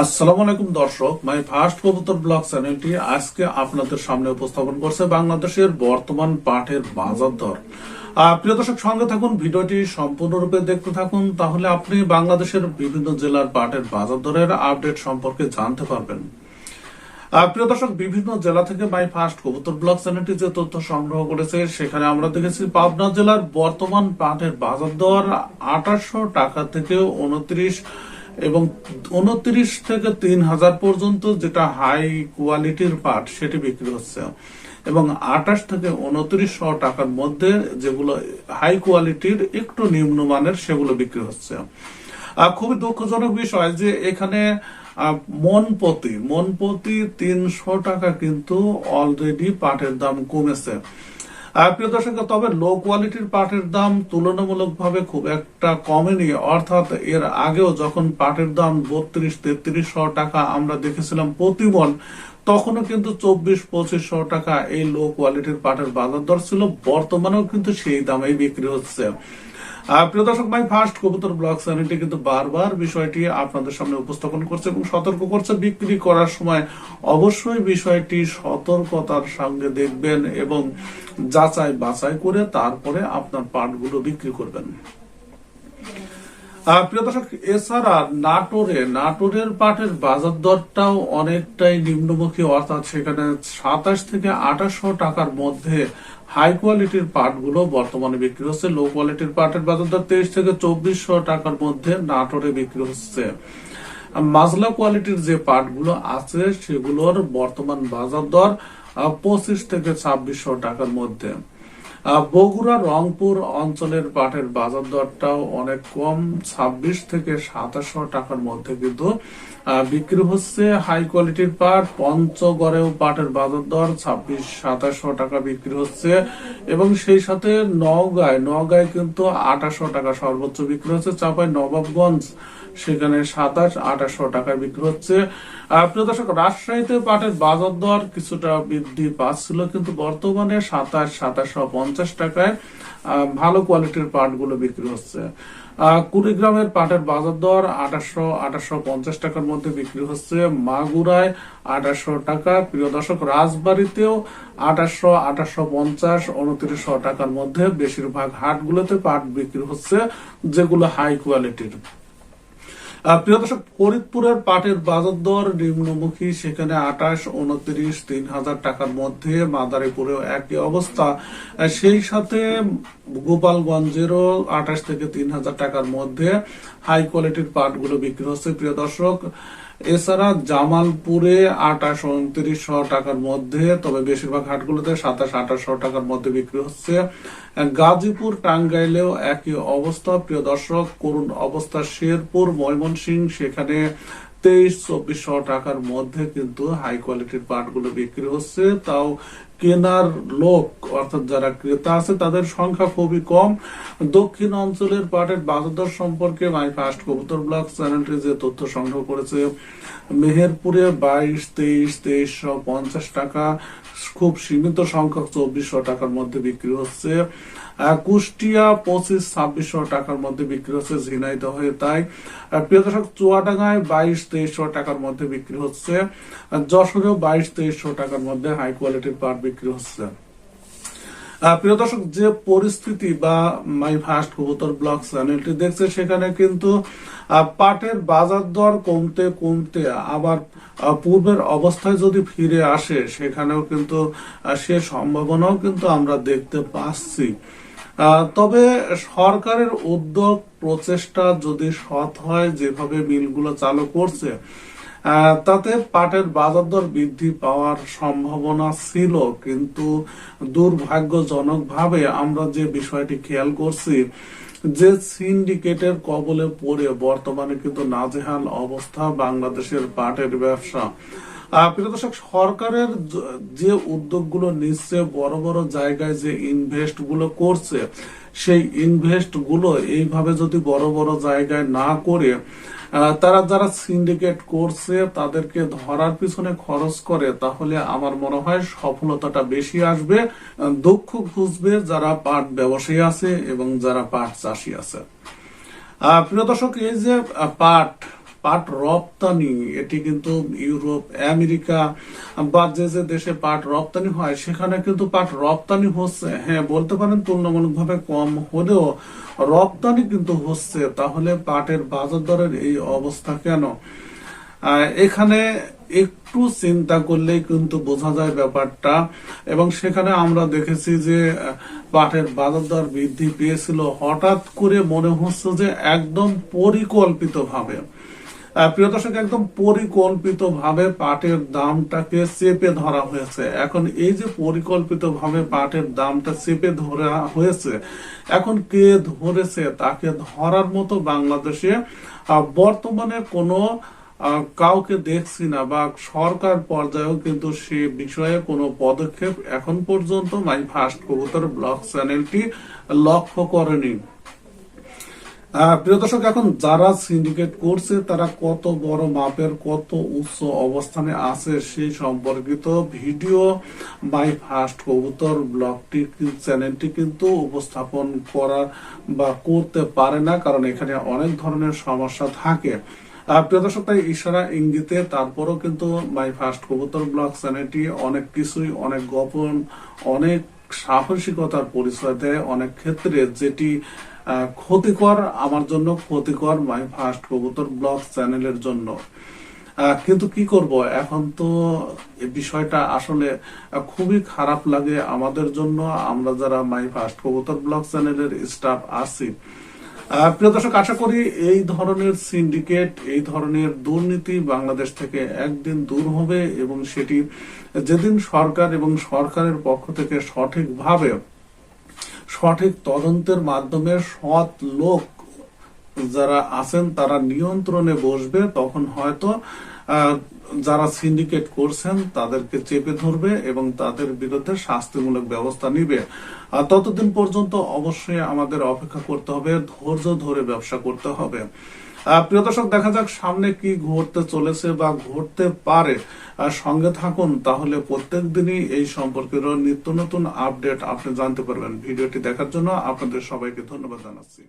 আসসালামু আলাইকুম দর্শক, মাই ফার্স্ট কবুতর ব্লগ চ্যানেলটি আজকে আপনাদের সামনে উপস্থাপন করছে বাংলাদেশের বর্তমান পাঠের বাজার দর। প্রিয় দর্শক, সঙ্গে থাকুন, ভিডিওটি সম্পূর্ণরূপে দেখতে থাকুন, তাহলে আপনি বাংলাদেশের বিভিন্ন জেলার পাঠের বাজার দরের আপডেট সম্পর্কে জানতে পারবেন। প্রিয় দর্শক, বিভিন্ন জেলা থেকে মাই ফার্স্ট কবুতর ব্লগ চ্যানেলটি যে তথ্য সংগ্রহ করেছে, সেখানে আমরা দেখেছি পাবনা জেলার বর্তমান পাটের বাজার দর আঠাশশো টাকা থেকে উনত্রিশ এবং উনত্রিশ থেকে তিন হাজার পর্যন্ত যেটা হাই কোয়ালিটির পাট সেটি বিক্রি হচ্ছে। এবং আঠাশ থেকে উনত্রিশশো টাকার মধ্যে যেগুলো হাই কোয়ালিটির একটু নিম্নমানের, সেগুলো বিক্রি হচ্ছে। খুবই দুঃখজনক বিষয় যে এখানে মনপতি প্রতি তিনশো টাকা কিন্তু অলরেডি পাটের দাম কমেছে। প্রিয় দর্শক, তবে লো কোয়ালিটির পাটের দাম তুলনামূলকভাবে খুব একটা কমেনি। অর্থাৎ এর আগেও যখন পাটের দাম বত্রিশ, তেত্রিশশো টাকা আমরা দেখেছিলাম প্রতি মন তখনও কিন্তু চব্বিশ, পঁচিশশো টাকা এই লো কোয়ালিটির পাটের বাজার দর ছিল। বর্তমানেও কিন্তু সেই দামেই বিক্রি হচ্ছে। প্রিয় দর্শক ভাই ফার্স্ট কবুতর ব্লগ চ্যানেলটি কিন্তু বারবার বিষয়টি আপনাদের সামনে উপস্থাপন করছে এবং সতর্ক করছে। বিক্রি করার সময় অবশ্যই বিষয়টি সতর্কতার সঙ্গে দেখবেন এবং যাচাই বাছাই করে তারপরে আপনার পাটগুলো বিক্রি করবেন। প্রিয় দর্শক, এছাড়া নাটোরে, নাটোরের পাটের বাজার দরটাও অনেকটাই নিম্নমুখী, অর্থাৎ সেখানে সাতাশ থেকে আঠাশশো টাকার মধ্যে হাই কোয়ালিটির পাটগুলো বর্তমানে বিক্রি হচ্ছে। লো কোয়ালিটির পাটের বাজার দর তেইশ থেকে চব্বিশশো টাকার মধ্যে নাটোরে বিক্রি হচ্ছে। মাজলা কোয়ালিটির যে পাটগুলো আছে, সেগুলোর বর্তমান বাজার দর পঁচিশ থেকে ছাব্বিশশো টাকার মধ্যে। বগুড়া রংপুর অঞ্চলের পাটের বাজার দরটাও অনেক কম ছাব্বিশ থেকে সাতাশশো টাকার মধ্যে কিন্তু বিক্রি হচ্ছে হাই কোয়ালিটির পাট, পঞ্চগড়েও পাটের বাজার দর ছাব্বিশ, সাতাশশো টাকা বিক্রি হচ্ছে। এবং সেই সাথে নওগাঁয় নওগাঁয় কিন্তু আঠাশশো টাকা সর্বোচ্চ বিক্রি হচ্ছে। চাপাই, নবাবগঞ্জ, সেখানে সাতাশ, আঠাশশো টাকায় বিক্রি হচ্ছে। প্রিয় দর্শক, রাজশাহীতে পাটের বাজার দর কিছুটা বৃদ্ধি পাচ্ছিল, কিন্তু বর্তমানে সাতাশ, সাতাশশো পঞ্চাশ টাকায় ভালো কোয়ালিটির পাটগুলো বিক্রি হচ্ছে। কুড়িগ্রামের পাটের বাজার দর আঠাশশো আঠাশশো পঞ্চাশ টাকার মধ্যে বিক্রি হচ্ছে মাগুরায় আঠাশশো টাকা। প্রিয় দর্শক, রাজবাড়িতেও আঠাশশো আঠাশশো পঞ্চাশ, উনত্রিশশো টাকার মধ্যে বেশিরভাগ হাটগুলোতে পাট বিক্রি হচ্ছে, যেগুলো হাই কোয়ালিটির প্রিয় দর্শক, ফরিদপুরের পাটের বাজার দর নিম্নমুখী। সেখানে আঠাশ উনত্রিশ, তিন হাজার টাকার মধ্যে মাদারীপুরেও একই অবস্থা। সেই সাথে গোপালগঞ্জেরও আঠাশ থেকে তিন হাজার টাকার মধ্যে হাই কোয়ালিটির পাটগুলো বিক্রি হচ্ছে। প্রিয় দর্শক এছাড়া জামালপুরে আঠাশ উনত্রিশ টাকার মধ্যে, তবে বেশিরভাগ হাটগুলোতে সাতাশ, আঠাশশো টাকার মধ্যে বিক্রি হচ্ছে। গাজীপুর, টাঙ্গাইলেও একই অবস্থা। প্রিয় দর্শক, করুণ অবস্থা শেরপুর, ময়মনসিংহ, সেখানে তেইশ, চব্বিশশো টাকার মধ্যে কিন্তু হাই কোয়ালিটির পাটগুলো বিক্রি হচ্ছে। তাও কেনার লোক, অর্থাৎ যারা ক্রেতা আছে, তাদের সংখ্যা খুবই কম। দক্ষিণ অঞ্চলের পাটের বাজার দর সম্পর্কে মাই ফার্স্ট কবুতর ব্লগ চ্যানেলটি যে তথ্য সংগ্রহ করেছে, মেহেরপুরে বাইশ, তেইশ, তেইশশো পঞ্চাশ টাকা, খুব সীমিত সংখ্যক চব্বিশশো টাকার মধ্যে বিক্রি হচ্ছে। কুষ্টিয়া পঁচিশ ছাব্বিশশো টাকার মধ্যে বিক্রি হচ্ছে তাই। প্রিয় দর্শক, চুয়াডাঙ্গায় বাইশ, তেইশশো টাকার মধ্যে বিক্রি হচ্ছে। যশোরেও বাইশ, তেইশশো টাকার মধ্যে হাই কোয়ালিটির বিক্রি হচ্ছে। প্রিয় দর্শক, যে পরিস্থিতি বা মাই ফার্স্ট কবুতর ব্লগ চ্যানেলটি দেখছে, সেখানে কিন্তু পাটের বাজার দর কমতে কমতে আবার পূর্বের অবস্থায় যদি ফিরে আসে, সেখানেও কিন্তু সে সম্ভাবনাও কিন্তু আমরা দেখতে পাচ্ছি। তবে সরকারের উদ্যোগ, প্রচেষ্টা যদি সৎ হয়, যেভাবে মিলগুলো চালু করছে তাতে পাটের বাজার দর বৃদ্ধি পাওয়ার সম্ভাবনা ছিল। কিন্তু দুর্ভাগ্যজনকভাবে আমরা যে বিষয়টি খেয়াল করছি, যে সিন্ডিকেটের কবলে পড়ে বর্তমানে কিন্তু নাজেহাল অবস্থা বাংলাদেশের পাটের ব্যবসা। প্রিয় দর্শক, সরকারের যে উদ্যোগগুলো নিচ্ছে, বড় বড় জায়গায় যে ইনভেস্টগুলো করছে, সেই ইনভেস্টগুলো এইভাবে যদি বড় বড় জায়গায় না করে তারা যারা সিন্ডিকেট করছে, তাদেরকে ধরার পিছনে খরচ করে, তাহলে আমার মনে হয় সফলতাটা বেশি আসবে দুঃখ খুঁজবে যারা পাট ব্যবসায়ী আছে এবং যারা পাট চাষী আছে। প্রিয় দর্শক, এই যে পাট পাট রপ্তানি, এটি কিন্তু ইউরোপ, আমেরিকা, বা যে যে দেশে পাট রপ্তানি হয়, সেখানে কিন্তু পাট রপ্তানি হচ্ছে। হ্যাঁ বলতে পারেন তুলনামূলকভাবে কম হলেও রপ্তানি কিন্তু হচ্ছে। তাহলে পাটের বাজার দরের এই অবস্থা কেন? এখানে একটু চিন্তা করলেই কিন্তু বোঝা যায় ব্যাপারটা। এবং সেখানে আমরা দেখেছি যে পাটের বাজার দর বৃদ্ধি পেয়েছিল। হঠাৎ করে মনে হচ্ছে যে একদম পরিকল্পিত ভাবে প্রিয় দর্শক, একদম পরিকল্পিত ভাবে পাটের দামটাকে চেপে ধরা হয়েছে। এখন এই যে পরিকল্পিত ভাবে পাটের দামটা চেপে ধরা হয়েছে, এখন কে ধরেছে তাকে ধরার মতো বাংলাদেশে বর্তমানে কোনো কাউকে দেখছি না বা সরকার পর্যায়েও কিন্তু সে বিষয়ে কোনো পদক্ষেপ এখন পর্যন্ত মাই ফার্স্ট কবুতর ব্লগ চ্যানেলটি লক্ষ্য করেনি। প্রিয় দর্শক, এখন যারা সিন্ডিকেট করছে, তারা কত বড় মাপের, কত উচ্চ অবস্থানে আছে সেই সম্পর্কিত ভিডিও বাই ফার্স্ট কবুতর ব্লগটি চ্যানেলটি কিন্তু উপস্থাপন করা বা করতে পারে না, কারণ এখানে অনেক ধরনের সমস্যা থাকে। প্রিয় দর্শক, তাই ইশারা, ইঙ্গিতে তারপরও কিন্তু মাই ফার্স্ট কবুতর ব্লগ চ্যানেলটি অনেক কিছুই, অনেক গোপন, অনেক সাহসিকতার পরিচয় দেয়। অনেক ক্ষেত্রে যেটি ক্ষতিকর, আমার জন্য ক্ষতিকর মাই ফার্স্ট কবুতর ব্লগ চ্যানেলের জন্য। কিন্তু কি করব? এখন তো বিষয়টা আসলে খুবই খারাপ লাগে আমাদের জন্য। আমরা যারা মাই ফার্স্ট কবুতর ব্লগ চ্যানেলের স্টাফ আছি। প্রিয় দর্শক, আশা করি এই ধরনের সিন্ডিকেট এই ধরনের দুর্নীতি বাংলাদেশ থেকে একদিন দূর হবে এবং সেটি যেদিন সরকার এবং সরকারের পক্ষ থেকে সঠিকভাবে সঠিক তদন্তের মাধ্যমে সৎ লোক যারা আছেন, তারা নিয়ন্ত্রণে বসবে, তখন হয়তো যারা সিন্ডিকেট করছেন, তাদেরকে চেপে ধরবে এবং তাদের বিরুদ্ধে শাস্তিমূলক ব্যবস্থা নিবে। আর ততদিন পর্যন্ত অবশ্যই আমাদের অপেক্ষা করতে হবে, ধৈর্য ধরে ব্যবসা করতে হবে। প্রিয় দর্শক, দেখা যাক সামনে কি ঘটতে চলেছে বা ঘটতে পারে। সঙ্গে থাকুন, তাহলে প্রত্যেক দিনই এই সম্পর্কের নিত্য নতুন আপডেট আপনি জানতে পারবেন। ভিডিওটি দেখার জন্য আপনাদের সবাইকে ধন্যবাদ জানাচ্ছি।